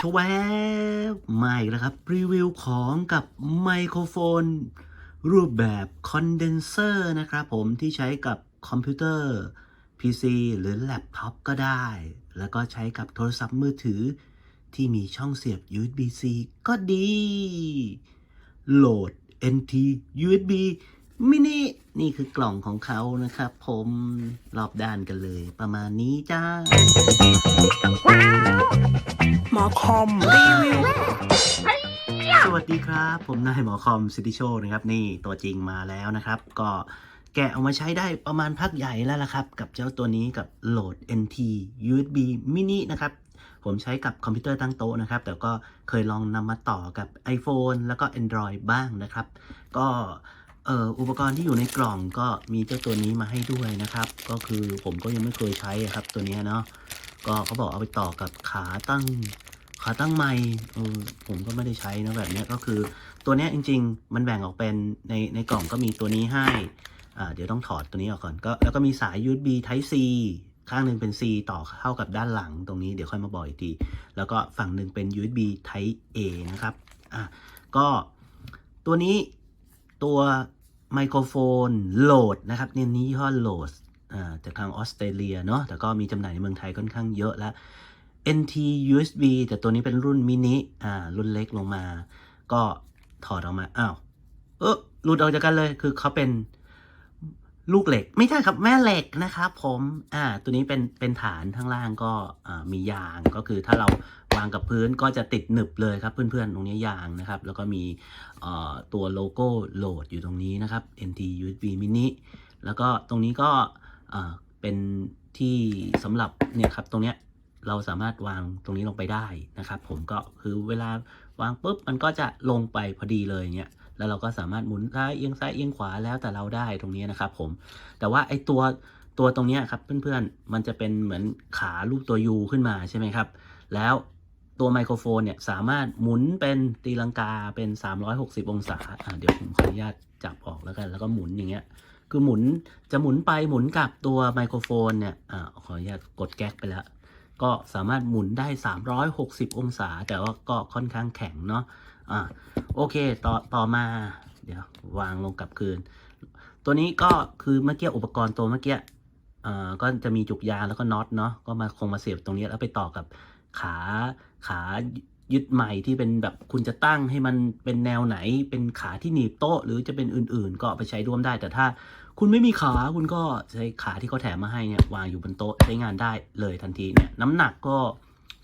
ชวบมาอีกแล้วครับ รีวิวของกับไมโครโฟน รูปแบบคอนเดนเซอร์นะครับผมที่ใช้กับคอมพิวเตอร์ PC หรือแล็ปท็อปก็ได้ แล้วก็ใช้กับโทรศัพท์มือถือ ที่มีช่องเสียบ USB-C ก็ดี โหลด NT USB mini นี่คือกล่องของเขานะครับ ผมรอบด้านกันเลย ประมาณนี้จ้าหมอคอมรีวิวสวัสดีครับ ผมนายหมอคอมซิติโชคนะครับ นี่ตัวจริงมาแล้วนะครับ ก็แกะเอามาใช้ได้ประมาณพักใหญ่แล้วล่ะครับ กับเจ้าตัวนี้กับโหลด NT USB mini นะครับผมใช้กับคอมพิวเตอร์ตั้งโต๊ะนะครับ แต่ก็เคยลองนำมาต่อกับ iPhone แล้วก็ Android บ้างนะครับ ก็เอ่ออุปกรณ์ที่อยู่ในกล่องก็มีเจ้าตัวนี้มาให้ด้วยนะครับ ก็คือผมก็ยังไม่เคยใช้ครับ ตัวนี้เนาะก็เขาบอกเอาไปต่อกับขาตั้งขาตั้งไมค์เออผมก็ไม่ได้ใช้นะแบบนี้ก็คือ ตัวนี้จริง ๆ มันแบ่งออกเป็นในในกล่องก็มีตัวนี้ให้อ่าเดี๋ยวต้องถอดตัวนี้ออกก่อนก็แล้วก็มีสาย USB Type C ข้างหนึ่งเป็น C ต่อเข้ากับด้านหลังตรงนี้เดี๋ยวค่อยมาบอกอีกที แล้วก็ฝั่งหนึ่งเป็น USB Type A นะครับอะก็ตัวนี้ ตัวไมโครโฟนโหลดนะครับเนี่ยนี้ยี่ห้อโหลดอ่าจากทางออสเตรเลียเนาะแต่ก็มีจำหน่ายในเมืองไทยค่อนข้างเยอะแล้ว NT USB แต่ตัวนี้เป็นรุ่นมินิอ่ารุ่นเล็กลงมา ก็ถอดออกมาอ้าวเออหลุดออกจากกันเลยคือเขาเป็นลูกเหล็ก ไม่ใช่ครับแม่เหล็กนะครับผมอ่าตัวนี้เป็นเป็นฐานข้างล่างก็อ่ามียางก็คือถ้าเรา วางกับพื้นก็จะติดหนึบเลยครับ เพื่อนๆ ตรงนี้ยางนะครับ แล้วก็มีตัวโลโก้โหลดอยู่ตรงนี้นะครับ NT USB mini แล้วก็ตรงนี้ก็เป็นที่สำหรับเนี่ยครับตรงเนี้ยเราสามารถวางตรงนี้ลงไปได้นะครับ ผมก็คือเวลาวางปุ๊บมันก็จะลงไปพอดีเลยเงี้ยแล้วเราก็สามารถหมุนซ้ายเอียงซ้ายเอียงขวาแล้วแต่เราได้ตรงนี้นะครับผมแต่ว่าไอตัวตัวตรงเนี้ยครับเพื่อนๆมันจะเป็นเหมือนขารูปตัว U ขึ้นมาใช่ไหมครับ แล้ว ตัวไมโครโฟนเนี่ยสามารถหมุนเป็นตีลังกาเป็น 360 องศาอะเดี๋ยวผมขออนุญาตจับออกแล้วกัน แล้วก็หมุนอย่างเงี้ย คือหมุนจะหมุนไปหมุนกลับตัวไมโครโฟนเนี่ยอ่าขออนุญาตกดแก๊กไปแล้ว ก็สามารถหมุนได้ 360 องศา แต่ว่าก็ค่อนข้างแข็งเนาะอ่าโอเคต่อต่อมา เดี๋ยววางลงกลับคืน ตัวนี้ก็คือเมื่อกี้อุปกรณ์ตัวเมื่อกี้อ่าก็จะมีจุกยางแล้วก็น็อตเนาะก็มาคงมาเสียบตรงนี้แล้วไปต่อกับ ขาขายึดใหม่ที่เป็นแบบคุณจะตั้งให้มันเป็นแนวไหน เป็นขาที่หนีบโต๊ะ หรือจะเป็นอื่นๆ ก็ไปใช้ร่วมได้ แต่ถ้าคุณไม่มีขาคุณก็ใช้ขาที่เขาแถมมาให้เนี่ยวางอยู่บนโต๊ะใช้งานได้เลยทันทีเนี่ยน้ำหนักก็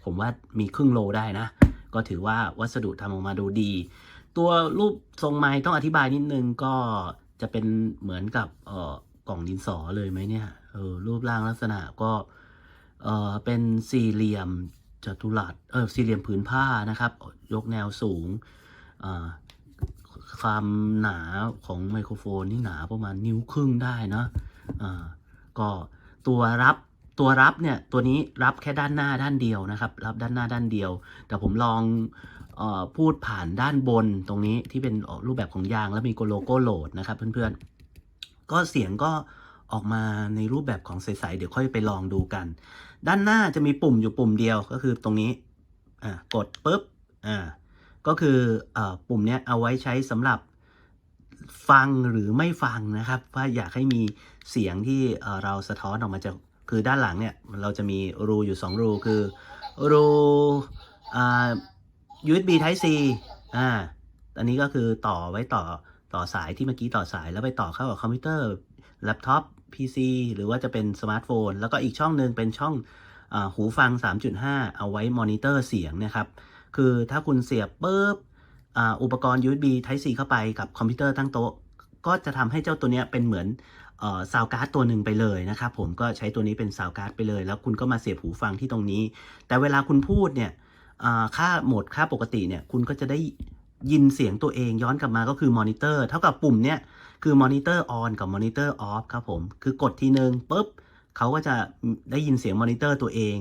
ผมว่ามีครึ่งโลได้นะ ก็ถือว่าวัสดุทำออกมาดูดี ตัวรูปทรงไม้ต้องอธิบายนิดนึงก็จะเป็นเหมือนกับเอ่อกล่องดินสอเลยไหมเนี่ยเออรูปร่างลักษณะก็เออเป็นสี่เหลี่ยม จัตุรัสเออสี่เหลี่ยมผืนผ้านะครับ ยกแนวสูงความหนาของไมโครโฟนนี่หนาประมาณนิ้วครึ่งได้เนอะอ่าก็ตัวรับตัวรับเนี่ยตัวนี้รับแค่ด้านหน้าด้านเดียวนะครับ รับด้านหน้าด้านเดียว แต่ผมลองออพูดผ่านด้านบนตรงนี้ที่เป็นรูปแบบของยางแล้วมีโลโก้โหลดนะครับเพื่อนๆก็เสียงก็ ออกมาในรูปแบบของใสๆเดี๋ยวค่อยไปลองดูกัน ด้านหน้าจะมีปุ่มอยู่ปุ่มเดียวก็คือตรงนี้อ่ากดปุ๊บอ่าก็คืออปุ่มเนี้ยเอาไว้ใช้สำหรับฟังหรือไม่ฟังนะครับ ว่าอยากให้มีเสียงที่เอ่อเราสะท้อนออกมาจากคือด้านหลังเนี่ยเราจะมีรูอยู่ 2 รูคือรูอ่า USB Type C อ่าอันนี้ก็คือต่อไว้ต่อต่อสายที่เมื่อกี้ต่อสายแล้วไปต่อเข้ากับคอมพิวเตอร์แล็ปท็อป PC หรือว่าจะเป็นสมาร์ทโฟน แล้วก็อีกช่องหนึ่งเป็นช่องอหูฟัง 3.5 เอาไว้มอนิเตอร์เสียงนะครับ คือถ้าคุณเสียบปุ๊บออุปกรณ์ USB Type C เข้าไปกับคอมพิวเตอร์ตั้งโต๊ะ ก็จะทำให้เจ้าตัวนี้เป็นเหมือนซาวการ์ดตัวหนึ่งไปเลยนะครับผมก็ใช้ตัวนี้เป็นซาวการ์ดไปเลย แล้วคุณก็มาเสียบหูฟังที่ตรงนี้ แต่เวลาคุณพูดเนี่ยค่าโหมดค่าปกติเนี่ยคุณก็จะได้ ยินเสียงตัวเองย้อนกลับมาก็คือมอนิเตอร์เท่ากับปุ่มเนี่ยคือมอนิเตอร์ออนกับมอนิเตอร์ออฟครับผม คือกดทีนึงปุ๊บเขาก็จะได้ยินเสียงมอนิเตอร์ตัวเอง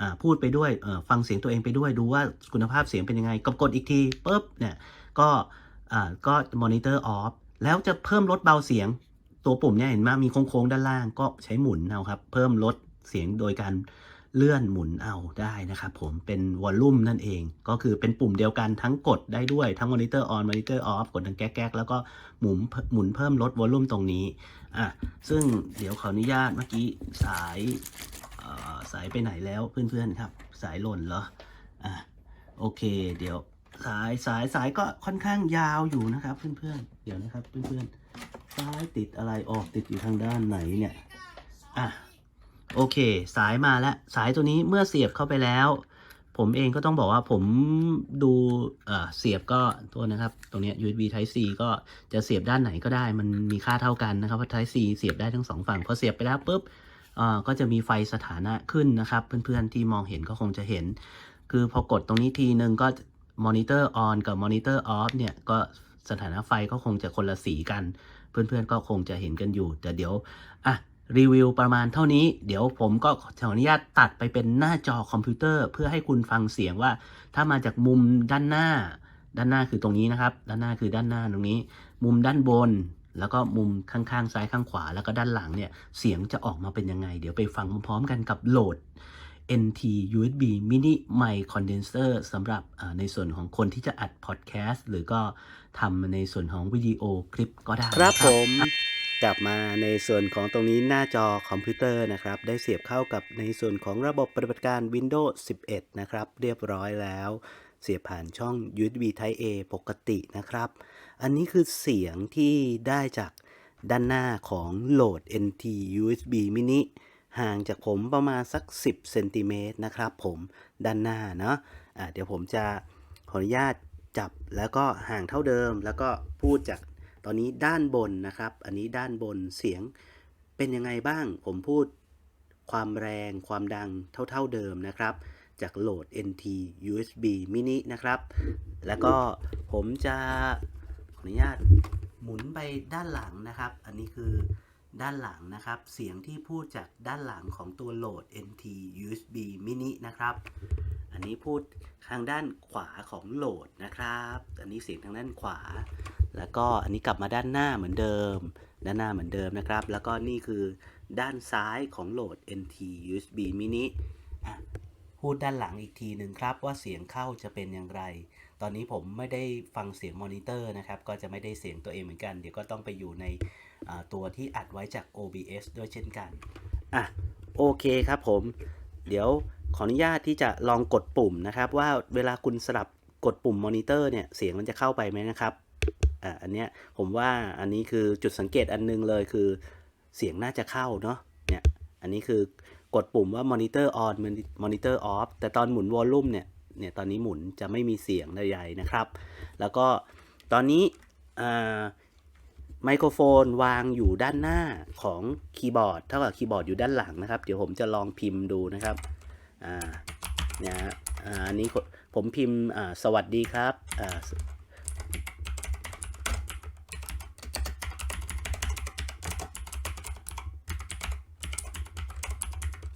อพูดไปด้วยฟังเสียงตัวเองไปด้วยดูว่าคุณภาพเสียงเป็นยังไงกดกดอีกทีปุ๊บเนี่ยก็ก็มอนิเตอร์ออฟแล้วจะเพิ่มลดเบาเสียงตัวปุ่มเนี่ยเห็นไหมมีโค้งๆด้านล่างก็ใช้หมุนเอาครับ เพิ่มลดเสียงโดยการ เลื่อนหมุนเอาได้นะครับผมเป็นวอลลุ่มนั่นเอง ก็คือเป็นปุ่มเดียวกันทั้งกดได้ด้วยทั้งมอนิเตอร์ออนมอนิเตอร์ออฟกดทั้งแก๊กแล้วก็หมุนหมุนเพิ่มลดวอลลุ่มตรงนี้อะซึ่งเดี๋ยวขออนุญาตเมื่อกี้สายเอ่อสายไปไหนแล้วเพื่อนๆครับ สายหล่นเหรออะโอเค เดี๋ยวสายสายสายก็ค่อนข้างยาวอยู่นะครับ เพื่อนๆ เดี๋ยวนะครับ เพื่อนๆสายติดอะไรออกติดอยู่ทางด้านไหนเนี่ยอะ โอเค สายมาแล้ว สายตัวนี้เมื่อเสียบเข้าไปแล้ว ผมเองก็ต้องบอกว่าผมดูเสียบก็ตัวนะครับ ตรงนี้ USB Type C ก็จะเสียบด้านไหนก็ได้ มันมีค่าเท่ากันนะครับเพราะ Type C เสียบได้ทั้งสองฝั่งพอเสียบไปแล้วปุ๊บก็จะมีไฟสถานะขึ้นนะครับ เพื่อนๆที่มองเห็นก็คงจะเห็น คือพอกดตรงนี้ทีนึงก็มอนิเตอร์ออนกับมอนิเตอร์ออฟเนี่ยก็สถานะไฟก็คงจะคนละสีกัน เพื่อนๆก็คงจะเห็นกันอยู่ แต่เดี๋ยวอะ รีวิวประมาณเท่านี้ เดี๋ยวผมก็ขออนุญาตตัดไปเป็นหน้าจอคอมพิวเตอร์ เพื่อให้คุณฟังเสียงว่า ถ้ามาจากมุมด้านหน้า ด้านหน้าคือตรงนี้นะครับ ด้านหน้าคือด้านหน้าตรงนี้ มุมด้านบน แล้วก็มุมข้างๆซ้ายข้างขวา แล้วก็ด้านหลังเนี่ยเสียงจะออกมาเป็นยังไง เดี๋ยวไปฟังพร้อมๆกันกับโหลด NT USB Mini Mic Condenser สำหรับในส่วนของคนที่จะอัดพอดแคสต์หรือก็ทำในส่วนของวิดีโอคลิปก็ได้ครับนะผม กลับมาในส่วนของตรงนี้หน้าจอคอมพิวเตอร์นะครับ ได้เสียบเข้ากับในส่วนของระบบปฏิบัติการ Windows 11 นะครับ เรียบร้อยแล้ว เสียบผ่านช่อง USB Type A ปกตินะครับ อันนี้คือเสียงที่ได้จากด้านหน้าของโหลด NT USB mini ห่างจากผมประมาณสัก 10เซนติเมตรนะครับผมด้านหน้าเนาะะเดี๋ยวผมจะขออนุญาตจับแล้วก็ห่างเท่าเดิม แล้วก็พูดจาก อนนี้ด้านบนนะครับ อันนี้ด้านบนเสียงเป็นยังไงบ้าง ผมพูดความแรงความดังเท่า ๆเดิมนะครับ จากโหลด NT USB mini นะครับ แล้วก็ผมจะขออนุญาตหมุนไปด้านหลังนะครับ อันนี้คือด้านหลังนะครับ เสียงที่พูดจากด้านหลังของตัวโหลด NT USB mini นะครับ อันนี้พูดทางด้านขวาของโหลดนะครับ อันนี้เสียงทางด้านขวา แล้วก็อันนี้กลับมาด้านหน้าเหมือนเดิม ด้านหน้าเหมือนเดิมนะครับ แล้วก็นี่คือด้านซ้ายของโหลด NT USB mini อะพูดด้านหลังอีกทีหนึ่งครับว่าเสียงเข้าจะเป็นอย่างไร ตอนนี้ผมไม่ได้ฟังเสียงมอนิเตอร์นะครับ ก็จะไม่ได้เสียงตัวเองเหมือนกัน เดี๋ยวก็ต้องไปอยู่ในตัวที่อัดไว้จาก OBS ด้วยเช่นกัน อะ โอเคครับผม เดี๋ยวขออนุญาตที่จะลองกดปุ่มนะครับ ว่าเวลาคุณสลับกดปุ่มมอนิเตอร์เนี่ย เสียงมันจะเข้าไปไหมนะครับ อ่าอันเนี้ยผมว่าอันนี้คือจุดสังเกตอันนึงเลยคือเสียงน่าจะเข้าเนาะเนี่ยอันนี้คือกดปุ่มว่า monitor on monitor off แต่ตอนหมุนวอลลุ่มเนี่ยเนี่ยตอนนี้หมุนจะไม่มีเสียงใดๆนะครับ แล้วก็ตอนนี้อ่าไมโครโฟนวางอยู่ด้านหน้าของคีย์บอร์ดเท่ากับคีย์บอร์ดอยู่ด้านหลังนะครับ เดี๋ยวผมจะลองพิมพ์ดูนะครับอ่าเนี่ยอ่าอันนี้ผมพิมพ์สวัสดีครับ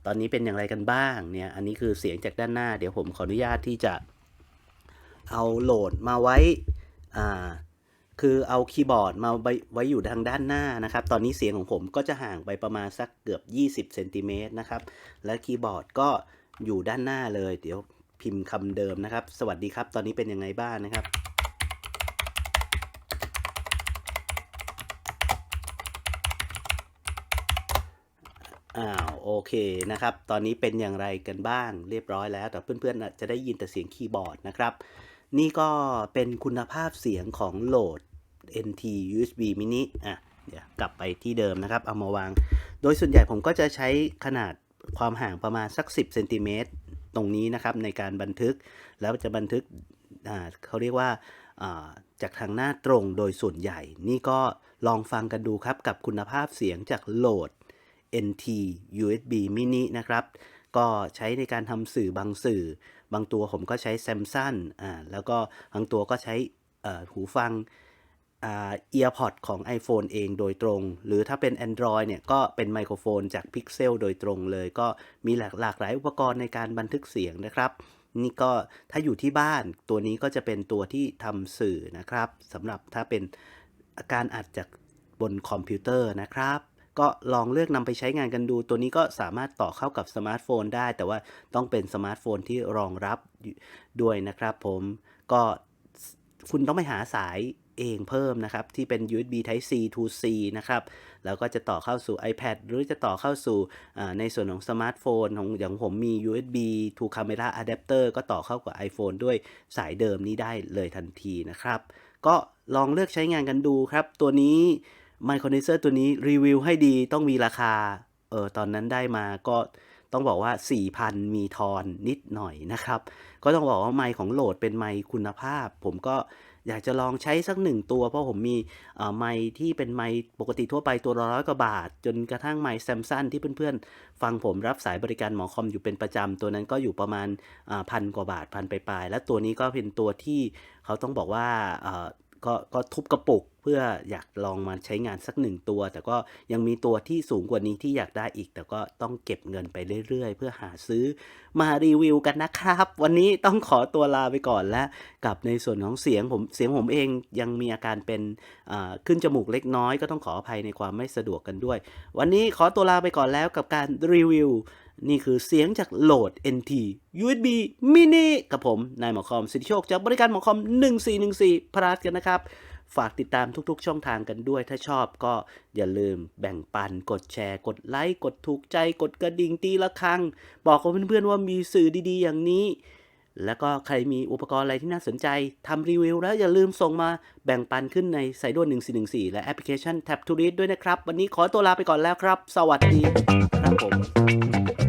ตอนนี้เป็นอย่างไรกันบ้างเนี่ย อันนี้คือเสียงจากด้านหน้า เดี๋ยวผมขออนุญาตที่จะเอาโหลดมาไว้อ่าคือเอาคีย์บอร์ดมาไว้ไว้อยู่ทางด้านหน้านะครับ ตอนนี้เสียงของผมก็จะห่างไปประมาณสักเกือบ 20เซนติเมตรนะครับ และคีย์บอร์ดก็อยู่ด้านหน้าเลย เดี๋ยวพิมพ์คำเดิมนะครับ สวัสดีครับ ตอนนี้เป็นยังไงบ้างนะครับ อ้าวโอเคนะครับ ตอนนี้เป็นอย่างไรกันบ้างเรียบร้อยแล้ว แต่เพื่อนๆจะได้ยินแต่เสียงคีย์บอร์ดนะครับ นี่ก็เป็นคุณภาพเสียงของโหลด NT USB mini อะเดี๋ยวกลับไปที่เดิมนะครับ เอามาวาง โดยส่วนใหญ่ผมก็จะใช้ขนาดความห่างประมาณสัก 10เซนติเมตรตรงนี้นะครับในการบันทึกแล้วจะบันทึกอ่าเขาเรียกว่าอ่าจากทางหน้าตรงโดยส่วนใหญ่ นี่ก็ลองฟังกันดูครับกับคุณภาพเสียงจากโหลด NT USB mini นะครับ ก็ใช้ในการทำสื่อบางสื่อ บางตัวผมก็ใช้ Samsung อ่าแล้วก็บางตัวก็ใช้หูฟังอ่า EarPod ของ iPhone เองโดยตรง หรือถ้าเป็น Android เนี่ย ก็เป็นไมโครโฟนจาก Pixel โดยตรงเลย ก็มีหลากหลากหลายอุปกรณ์ในการบันทึกเสียงนะครับ นี่ก็ถ้าอยู่ที่บ้านตัวนี้ก็จะเป็นตัวที่ทำสื่อนะครับสำหรับถ้าเป็นการอัดจากบนคอมพิวเตอร์นะครับ ก็ลองเลือกนำไปใช้งานกันดู ตัวนี้ก็สามารถต่อเข้ากับสมาร์ทโฟนได้ แต่ว่าต้องเป็นสมาร์ทโฟนที่รองรับด้วยนะครับผมก็คุณต้องไปหาสายเองเพิ่มนะครับ ที่เป็น USB Type C to C นะครับ แล้วก็จะต่อเข้าสู่ iPad หรือจะต่อเข้าสู่ในส่วนของสมาร์ทโฟนของอย่างผมมี USB to camera adapter ก็ต่อเข้ากับ iPhone ด้วยสายเดิมนี้ได้เลยทันทีนะครับ ก็ลองเลือกใช้งานกันดูครับ ตัวนี้ ไมโครเนเซอร์ตัวนี้รีวิวให้ดีต้องมีราคา เออตอนนั้นได้มาก็ต้องบอกว่า 4,000 มีทอนนิดหน่อยนะครับ ก็ต้องบอกว่าไมค์ของโหลดเป็นไมค์คุณภาพ ผมก็อยากจะลองใช้สักหนึ่งตัว เพราะผมมีไมค์ที่เป็นไมค์ปกติทั่วไปตัวละร้อยกว่าบาท จนกระทั่งไมค์แซมซันที่เพื่อนๆ ฟังผมรับสายบริการหมอคอมอยู่เป็นประจำ ตัวนั้นก็อยู่ประมาณพันกว่าบาทพันไปลายและตัวนี้ก็เป็นตัวที่เขาต้องบอกว่า ก็ก็ทุบกระปุกเพื่ออยากลองมาใช้งานสักหนึ่งตัว แต่ก็ยังมีตัวที่สูงกว่านี้ที่อยากได้อีก แต่ก็ต้องเก็บเงินไปเรื่อยๆ เพื่อหาซื้อมารีวิวกันนะครับ วันนี้ต้องขอตัวลาไปก่อนและกับในส่วนของเสียงผมเสียงผมเองยังมีอาการเป็นขึ้นจมูกเล็กน้อยก็ต้องขออภัยในความไม่สะดวกกันด้วย วันนี้ขอตัวลาไปก่อนแล้วกับการรีวิว นี่คือเสียงจากโหลด NT USB mini กับผม นายหมอคอม สิทธิโชค จากบริการหมอคอม 1414พราสกันนะครับ ฝากติดตามทุกๆ ช่องทางกันด้วย ถ้าชอบก็อย่าลืมแบ่งปัน กดแชร์ กดไลค์ กดถูกใจ กดกระดิ่งตีละครั้ง บอกกับเพื่อนๆว่ามีสื่อดีๆ อย่างนี้ แล้วก็ใครมีอุปกรณ์อะไรที่น่าสนใจทำรีวิวแล้วอย่าลืมส่งมาแบ่งปันขึ้นในสายด่วน1414 และแอปพลิเคชัน Tap to Read ด้วยนะครับ วันนี้ขอตัวลาไปก่อนแล้วครับ สวัสดีครับผม